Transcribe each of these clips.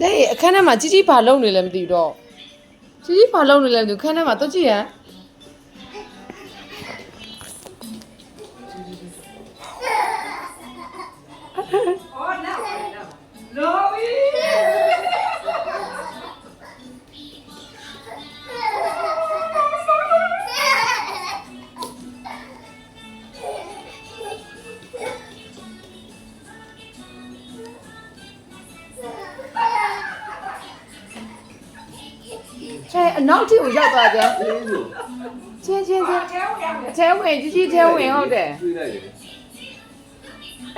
တဲ့အခန်းထဲမှာជីជីဘာလုပ်နေလဲမသိဘူးတော့ជីជីဘာလုပ်နေလဲမသိဘူးခန်းထဲမှာတော့ကြည့်ရန် ထဲအနောက်ထိကိုရောက်သွားကြချင်းချင်းချင်းအထဲဝင်အထဲဝင်ကြီးကြီးထဲဝင်ဟုတ်တယ်တွေ့လိုက်တယ်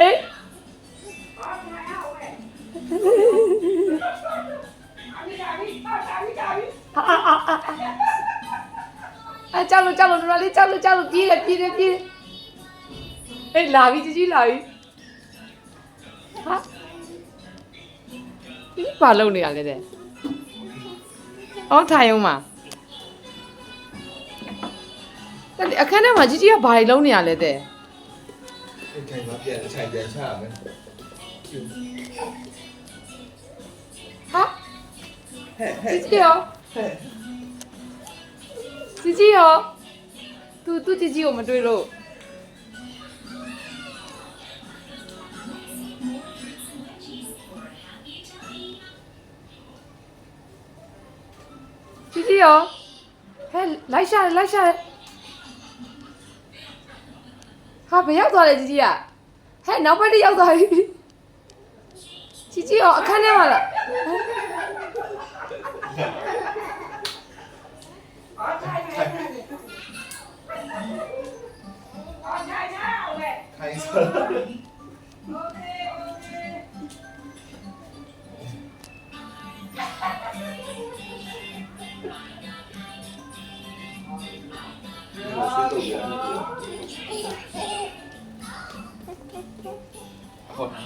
အေးအာအာအာအကြောက်လို့ကြောက်လို့တော်လေးကြောက်လို့ကြောက်လို့ပြေးတယ်ပြေးတယ်ပြေးတယ်အေးလာပြီကြီးကြီးလာပြီဟာဒီပါလုံးနေရလဲတဲ့ အော်ထိုင်အောင်မှာတဲ့အခန်းထဲမှာជីជីကဘာတွေလုပ်နေရလဲတဲ့ အထိုင်မှာပြန်အထိုင်ပြန်ချရမယ် ဟာ ဟဲ့ဟဲ့ ជីជីရော ဟဲ့ ជីជីရောသူသူជីជីကိုမတွေ့လို့ ជីជីရောဟဲ့လိုက်ရှာတယ်လိုက်ရှာတယ်ဟာဘယ်ရောက်သွားလဲ ជីជី